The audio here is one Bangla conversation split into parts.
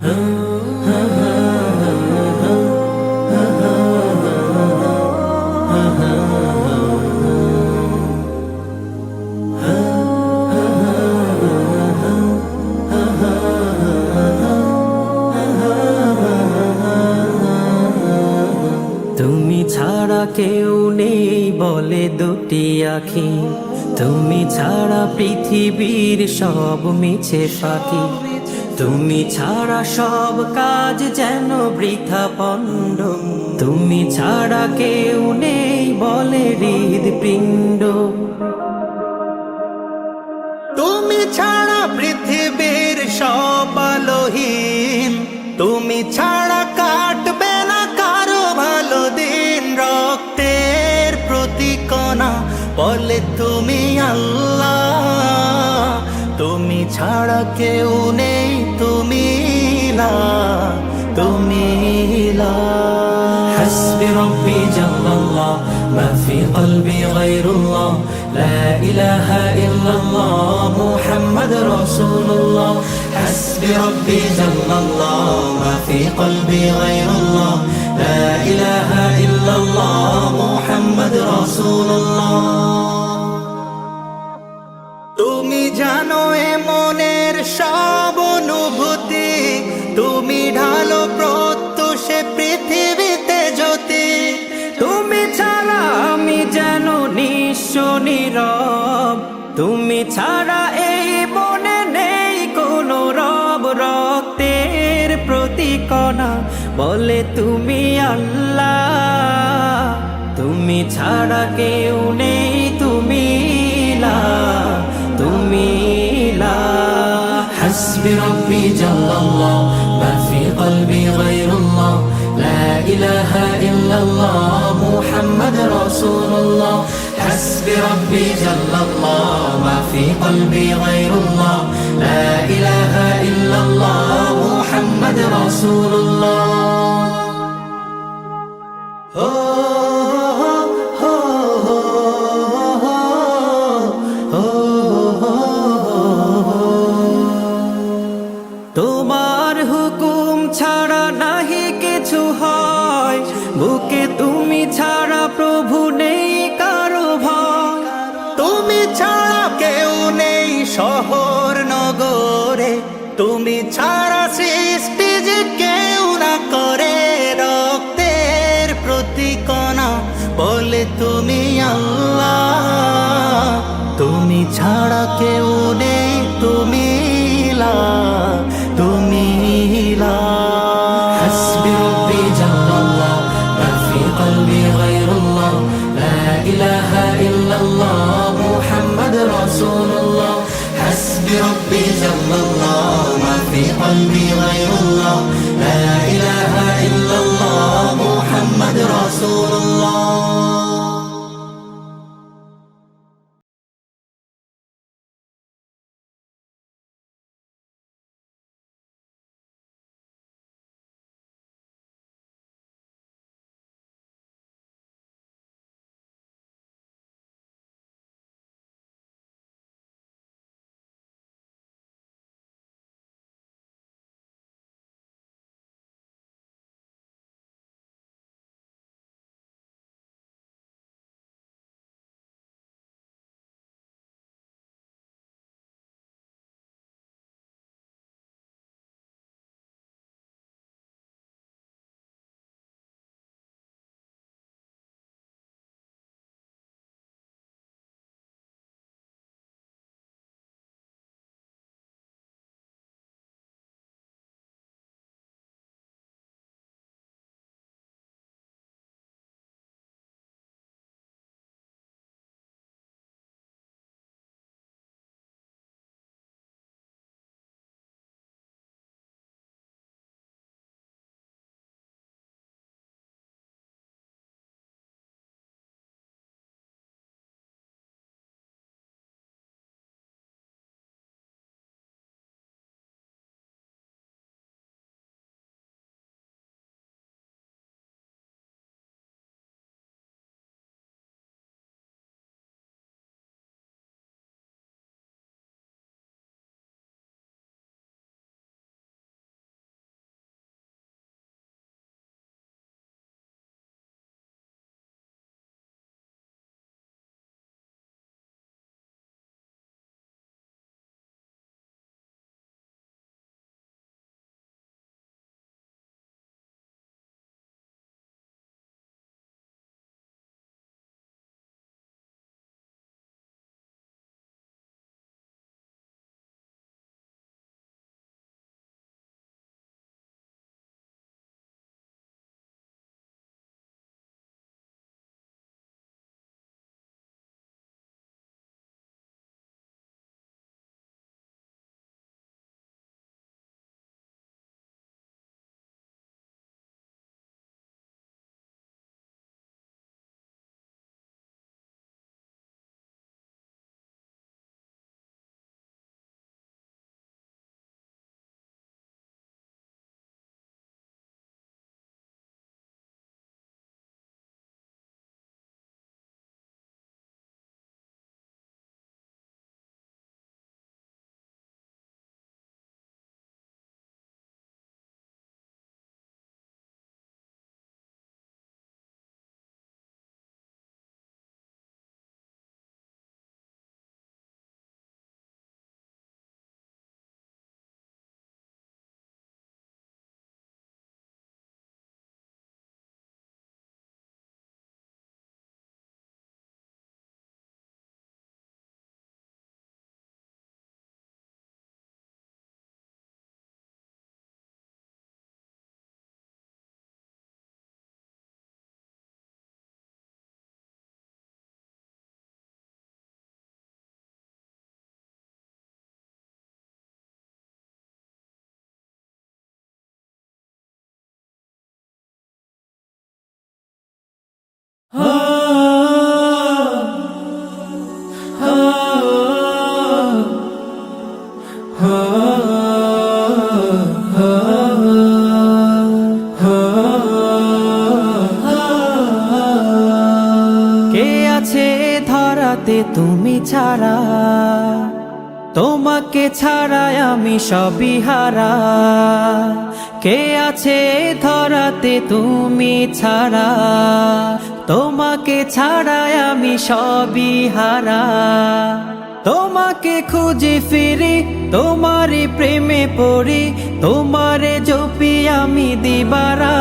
তুমি ছাড়া কেউ নেই বলে দুটি আখি। তুমি ছাড়া পৃথিবীর সব মিছে ফাঁকি। তুমি ছাড়া সব কাজ যেন বৃথা পণ্ড তুমি ছাড়া কেউ নেই বলে হৃদপিণ্ড। তুমি ছাড়া পৃথিবীর সব আলোহীন। তুমি ছাড়া কাটবে না কারও ভালো দিন। রক্তের প্রতিকণা বলে তুমি আল্লাহ। তুমি ছাড়া কেউ নেই লা তুমি লা حسبي ربي جل الله ما في قلبي غير الله لا إله إلا الله محمد رسول الله حسبي ربي جل الله ما في قلبي غير الله لا إله إلا الله محمد رسول الله তুমি জানো এ মনের সব অনুভূতি তুমি ঢালো প্রত্যুষে পৃথিবীতে জ্যোতি। তুমি ছাড়া আমি যেন নিঃস্ব নীরব। তুমি ছাড়া এই বনে নেই কোনো রব। রক্তের প্রতিকণা বলে তুমি আল্লাহ। তুমি ছাড়া কেউ নেই حسبي ربي جل الله. ما في قلبي غير الله. لا إله إلا الله. محمد رسول الله. حسبي ربي جل الله. ما في قلبي غير الله. لا إله إلا الله. محمد رسول الله. হুকুম ছাড়া নাহি কিছু হয়। বুকে তুমি ছাড়া প্রভু নেই কারও ভয়। তুমি ছাড়া কেউ নেই শহর নগরে। তুমি ছাড়া সৃষ্টি যে কেউ না করে। রক্তের প্রতিকণা বলে তুমি আল্লাহ। তুমি ছাড়া কেউ নেই, তুমি লা so long. আছে ধরাতে তুমি ছাড়া? তোমাকে ছাড়াই আমি সবই কে আছে ধরাতে তুমি ছাড়া? তোমাকে ছাড়াই আমি সবই হারা। তোমাকে খুঁজে ফিরি, তোমারই প্রেমে পড়ি, তোমারে জপি আমি দিবারা।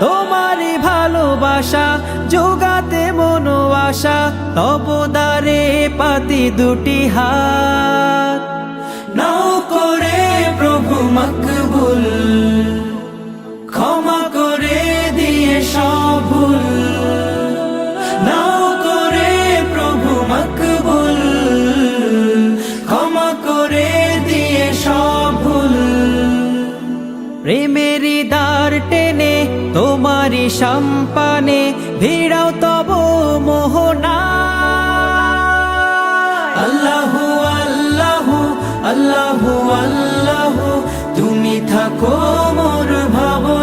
তোমারই ভালোবাসা যোগাতে মনো আশা তবদারে পাতি দুটি হাত। নাও করে প্রভু মকবুল। করে প্রভু দিয়ে প্রেমেরই দ্বার টেনে, তোমারই সম্পানে ভিড়াও তব মোহনা। আল্লাহু আল্লাহু আল্লাহু আল্লাহু, তুমি থাকো মোর ভাবনা।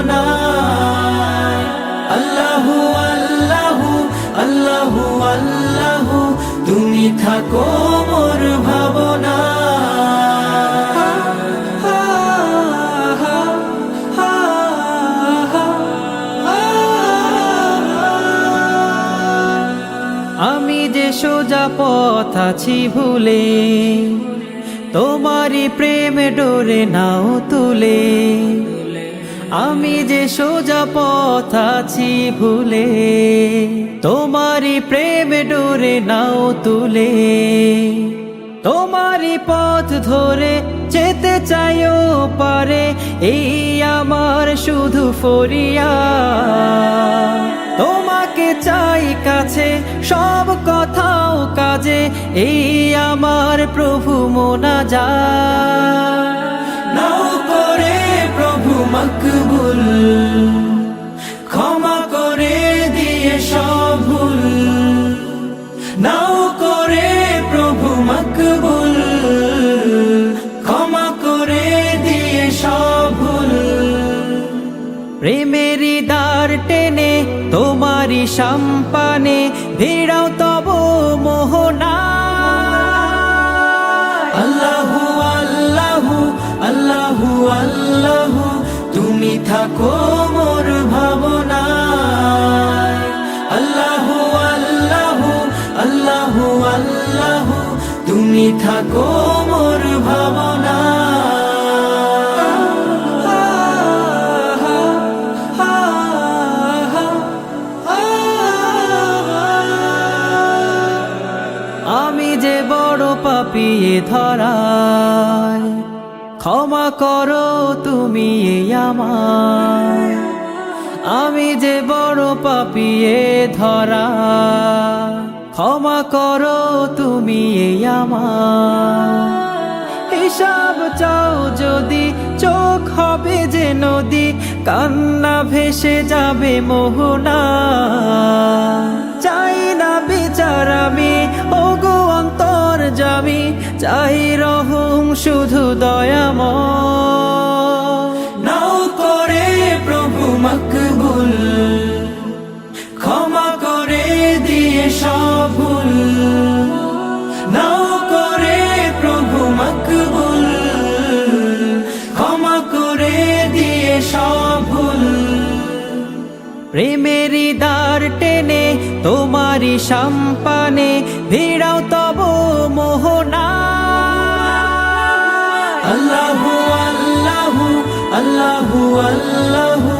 থাকো মোর ভাবনা। আমি যে সোজা পথ আছি ভুলে তোমারই প্রেমে ডোরে নাও তুলে। আমি যে সোজা পথ আছি ভুলে, তোমারই প্রেম ডোরে নাও তুলে। তোমারই পথ ধরে যেতে চাইও পারে, এই আমার শুধু ফরিয়া তোমাকে চাই কাছে, সব কথাও কাজে, এই আমার প্রভু মোনা যা নাও করে মকবুল। ক্ষমা করে দিয়ে সব ভুল। নাও করে প্রভু মকবুল। ক্ষমা করে দিয়ে সব ভুল। প্রেমেরই দ্বার টেনে তোমারই সম্পানে থাকো ভাবনা আল্লাহু আল্লাহু আল্লাহু আল্লাহু, তুমি থাকো মোর ভাবনা আমি যে বড় পাপিয়ে ধরায় আমায় আমি যে বড় পাপিয়ে ধরা, ক্ষমা করো তুমি আমার। হিসাব চাও যদি, চোখ হবে যে নদী, কান্না ভেসে যাবে মোহনা। চাই না বিচার আমি, ওগো অন্তর যাবি চাই রহুম শুধু দয়াম সম্পানে ভিড়াও তব মোহনা। আল্লাহু আল্লাহু আল্লাহু আল্লাহু,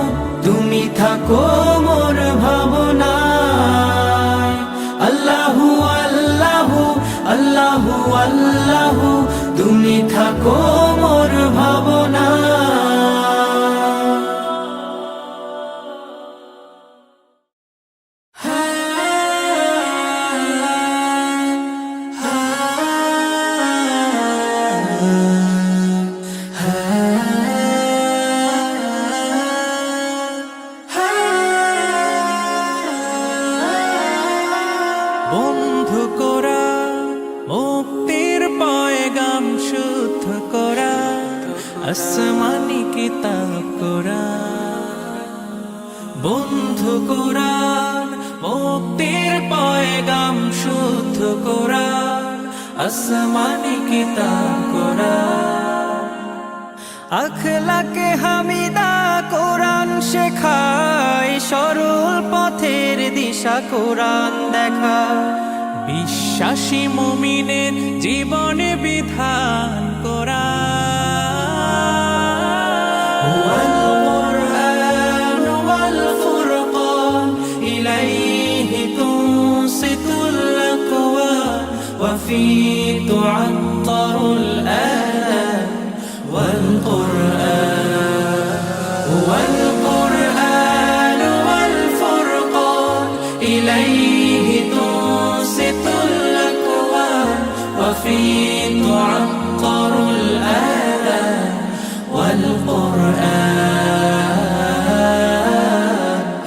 তুমি থাকো মোর ভাবনা। আল্লাহু আল্লাহু আল্লাহু আল্লাহু, তুমি থাকো আখলাকে হামিদা কোরআন শেখায় সরল পথের দিশা কোরআন দেখা বিশ্বাসী মুমিনের জীবনে বিধান কোরআন والقرآن والفرقان إليه تنصت الأكوان وفيه تعطر الآلام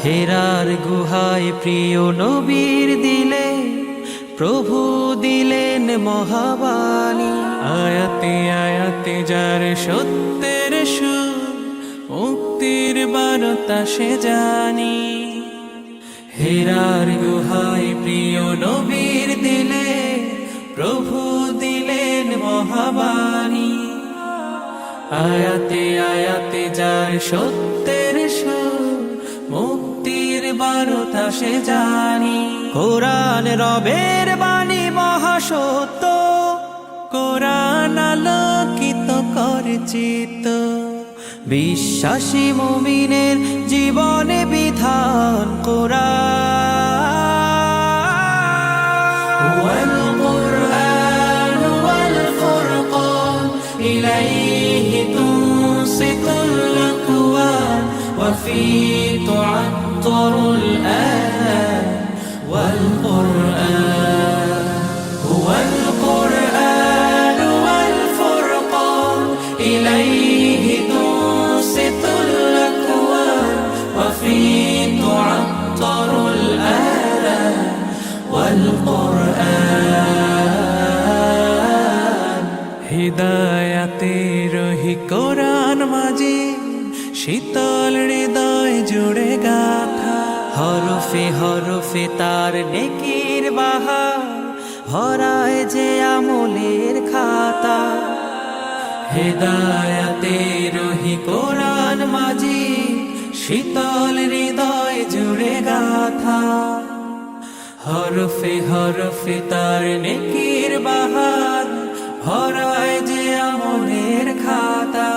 হেরার গুহায় প্রিয় নবীর দিলে, প্রভু দিলেন মহাবাণী। আয়াতে আয়াতে যার সত্যের সুর, মুক্তির বারতা সে জানি। হেরার গুহায় প্রিয় নবীর দিলে, প্রভু দিলেন মহাবাণী। আয়াতে আয়াতে যার সত্যের মুক্তির বারতা সে জানি কোরআন রবের বাণী মহাসত্য কোরআন আলোকিত করে চিত্ত বিশ্বাসী মুমিনের জীবনে বিধান কোরআন والقرآن والفرقان إليه تنصت الأكوان وفيه কোরআন মাঝে শীতল হৃদয় জুড়ে গাথা। হরফে হরফে তার নেকির বাহার ভরায় যে আমলের খাতা। হেদায়াতে রহি কোরআন মাঝি শীতল হৃদয় জুড়ে গাথা। হরফে হরফে তার নেকির বাহার ভরায় যে আমলের খাতা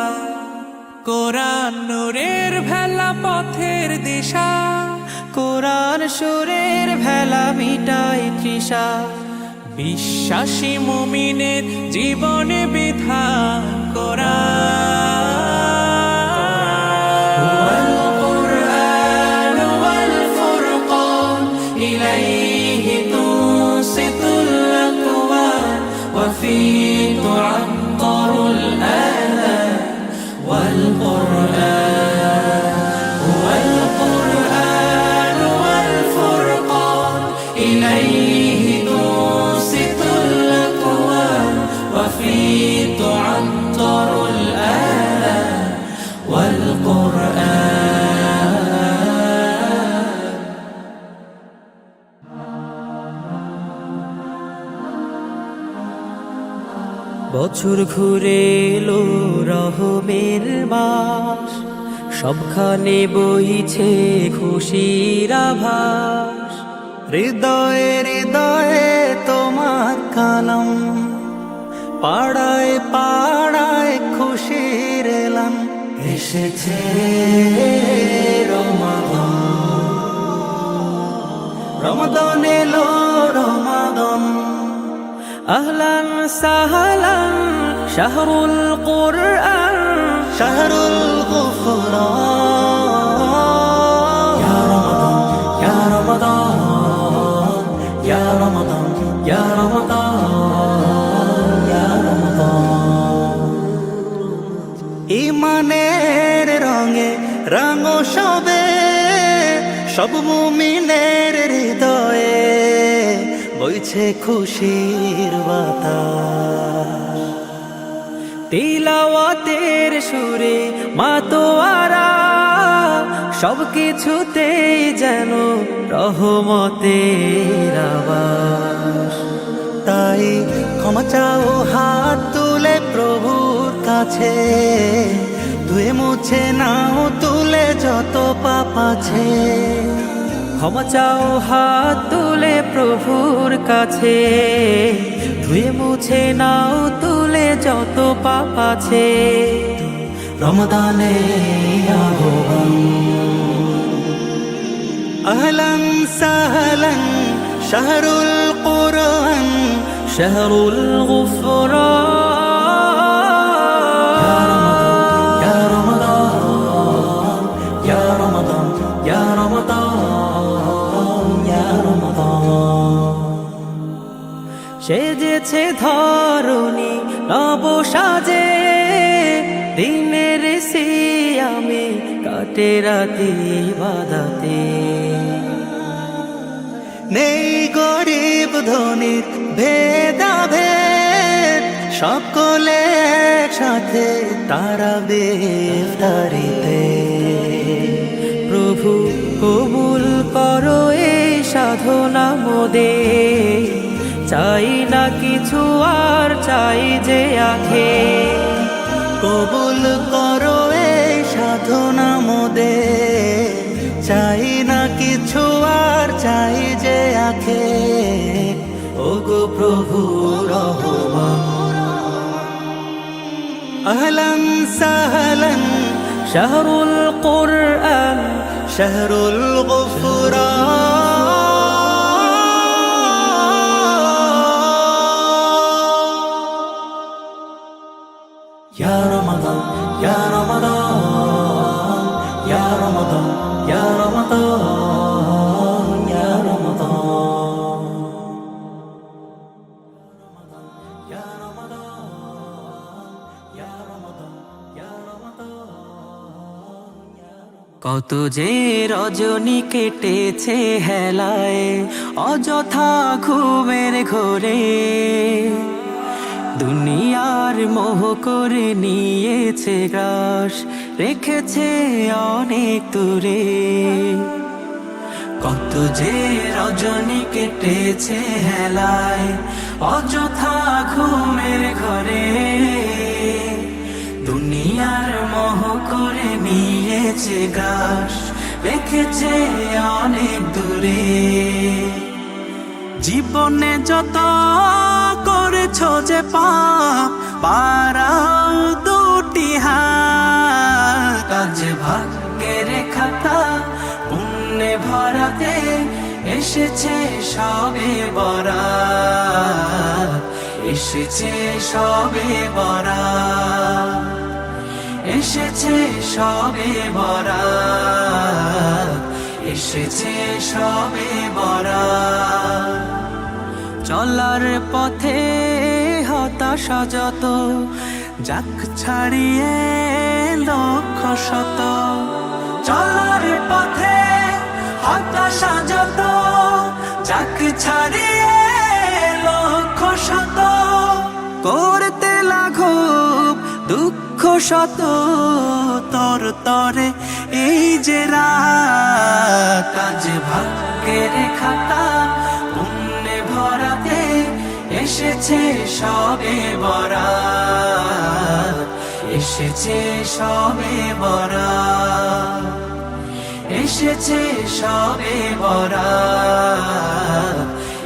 কোরআন নূরের ভেলা পথের দিশা কোরআন সুরের ভেলা মিটায় তৃষা বিশ্বাসী মুমিনের জীবনে বিধান কোরআন والقرآن والقرآن বছর ঘুরে এলো রহমের মাস। সবখানে বইছে খুশির আভাস। হৃদয়ে হৃদয়ে তোমার কালাম। পাড়ায় পাড়ায় খুশির এলাম এসেছে রমাদন। রমাদন এলো আহলান সাহালান শাহরুল কোরআন। শাহরুল গুফরান ইয়া রমাদান ইয়া রমাদান ইয়া রমাদান ইয়া রমাদান ইয়া ইমানের রঙে রঙ সবে, সব মুমিন বইছে খুশির বাতাস। তিলাওয়াতের সুরে মাতোয়ারা, সব কিছুতে যেন রহমতের আবাস। তাই ক্ষমা চাও, হাত তুলে প্রভুর কাছে। ধুয়ে মুছে নাও, তুলে যত পাপ আছে। ক্ষমা চাও, হাত তুলে প্রভুর কাছে। ধুয়ে মুছে নাও, তুলে যত পাপ আছে। রমদানে আহ্বান আহলান সাহলান, শাহরুল কোরআন, শাহরুল গুফরান। সেজেছে ধরণী নব সাজে দিনের সে আমি কাটে রাতি বাদাতে। নেই গরিব ধনির ভেদাভেদ, সকলে একসাথে তারা বেফতারিতে। প্রভু কবুল করো এই সাধনা মোদে চাই না কিছু আর চাই যে আখে। কবুল করো এই সাধনা মোদে চাই না কিছু আর চাই যে আখে। ও গো প্রভু রহমান। আহলান সাহলান শাহরুল কোরআন, শাহরুল কত যে রজনী কেটেছে হেলায়, অযথা ঘুমের ঘোরে। দুনিয়ার মোহ করে নিয়েছে গ্রাস, রেখেছে অনেক দূরে। কত যে রজনী কেটেছে হেলায়, অযথা ঘুমের ঘরে। গাছ রেখেছে অনেক দূরে। জীবনে যত করেছ যে পাপ পারাও দুটি হাত কাজ ভাগ্যের খাতা পুণ্যে ভরাতে এসেছে সবে বরা এসেছে সবে বরা এসেছে সবে বরা এসেছে সবে বরা চলার পথে হতাশা যত, যাক ছাড়িয়ে লক্ষ শত। চলার পথে হতাশা যত, যাক ছাড়িয়ে শত তর তরে, এই যে রাত আজ খাতা, পুণ্যে ভরাতে এসেছে সবে বরা এসেছে সবে বরা এসেছে সবে বরা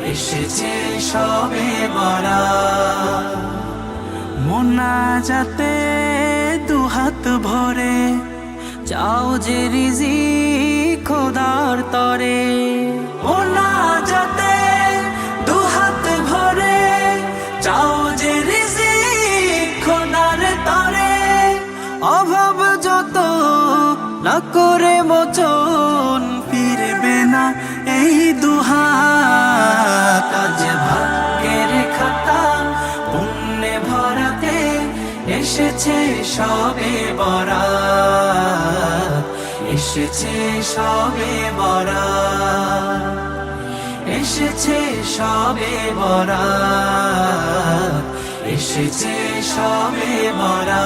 এসেছে সবে বরা মোনা যাতে দুহাত ভরে চাও যে রিজি খোদার তরে। ও না যাতে দুহাত ভরে চাও যে রিজি খোদার তরে। অভাব যত না করে মোচন এসেছে সবে বরা এসেছে সবে বরা এসেছে সবে বরা এসেছে সবে বরা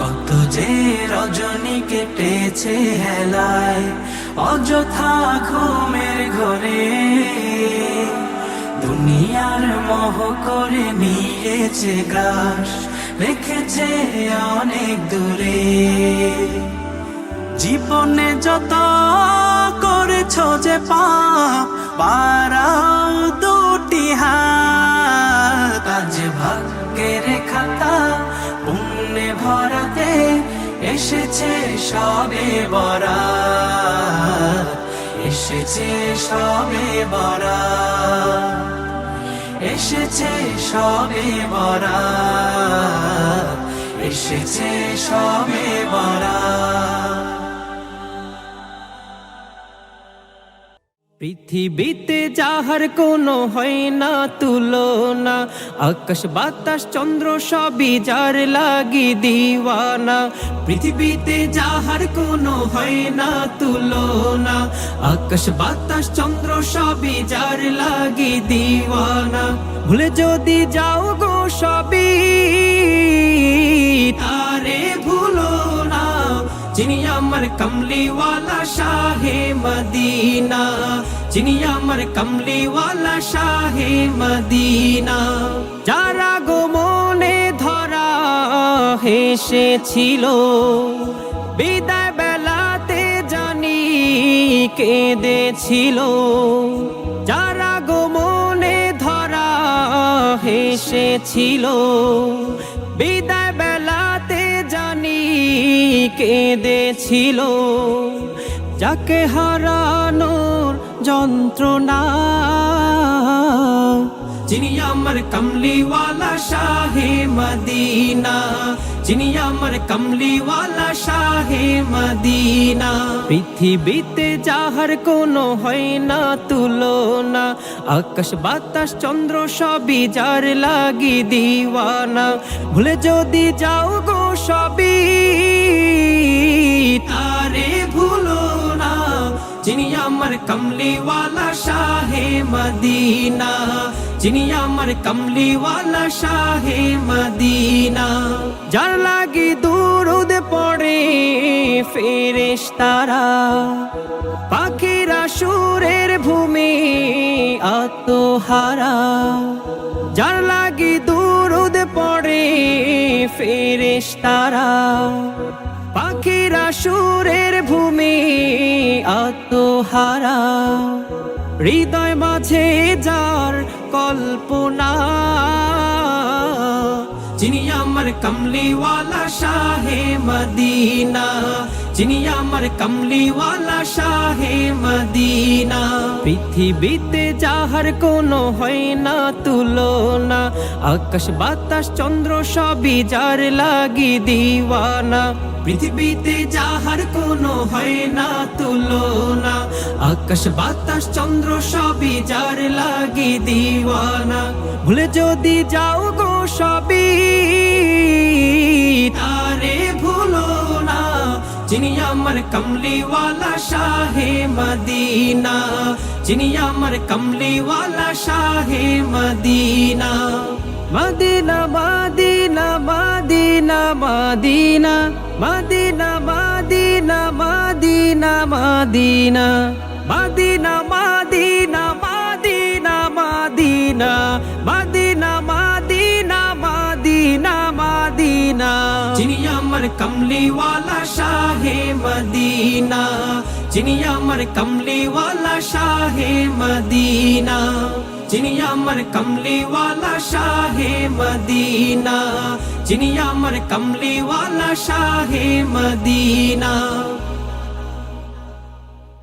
কত যে রজনী কেটেছে হেলায়, অযথা ঘুমের ঘরে। দুনিয়ার মোহ করে নিয়েছে গ্রাস, রেখেছে অনেক দূরে। জীবনে যত করেছ যে পাপ পারাও দুটি হাত। আজ ভাগ্যের খাতা পুণ্যে ভরাতে এসেছে সবে বরা এসেছে সবে বরা এসেছে সবে বরা এসেছে সবে বরা পৃথিবীতে যাহার কোনো হয় না তুলনা, আকাশ, বাতাস, চন্দ্র সবই যার লাগি দিওয়ানা। পৃথিবীতে যাহার কোনো হয় না তুলনা, আকাশ, বাতাস, চন্দ্র সবই যার লাগি দিওয়ানা। ভুলে যদি যাও গো সবই না যিনি আমার কমলিওয়ালা শাহে মদিনা, যিনি আমার কমলিওয়ালা শাহে মদিনা। যারা গো মনে ধরা হেসেছিল, বিদায় বেলাতে জানি কেঁদেছিল। যারা গো মনে ধরা হেসেছিল, বিদায় কেঁদেছিল যাকে হারানোর যন্ত্রণা। যিনি আমার কমলিওয়ালা শাহে মদিনা যিনি আমার কমলিওয়ালা শাহে মদিনা। পৃথিবীতে যাহার কোনো হয় না তুলনা আকাশ বাতাস চন্দ্র সবই যার লাগি দিওয়ানা। ভুলে যদি যাও গো সবই তারে ভুলো না, যিনি আমার কমলিওয়ালা শাহে মদিনা, যিনি আমার কমলিওয়ালা শাহে মদিনা। যার লাগি দুরুদ পড়ে ফেরেশ তারা, পাখিরা সুরের ভূমি আত্মহারা। যার লাগি দুরুদ পড়ে ফেরেশ তারা পাখিরা সুরের ভূমি আত্মহারা। হৃদয় মাঝে যার কল্পনা। যিনি আমার কমলিওয়ালা শাহে মদিনা যিনি আমার কমলিওয়ালা শাহে মদিনা পৃথিবীতে যাহার কোনো হয় না তুলনা। আকাশ বাতাস চন্দ্র সবই যার লাগি দিওয়ানা। পৃথিবীতে যাহার কোনো হয় না তুলনা। আকাশ বাতাস চন্দ্র সবই যার লাগি দিওয়ানা। ভুলে যদি যাও গো সবই যিনি আমার কমলিওয়ালা শাহে মদিনা, যিনি আমার কমলিওয়ালা শাহে Medina. Medina Medina Medina Medina Medina Medina Medina Medina. Medina Medina Medina Medina আমার কমলিওয়ালা শাহে মদিনা যিনি আমার কমলিওয়ালা শাহে মদিনা যিনি আমার কমলিওয়ালা শাহে মদিনা যিনি আমার কমলিওয়ালা শাহে মদিনা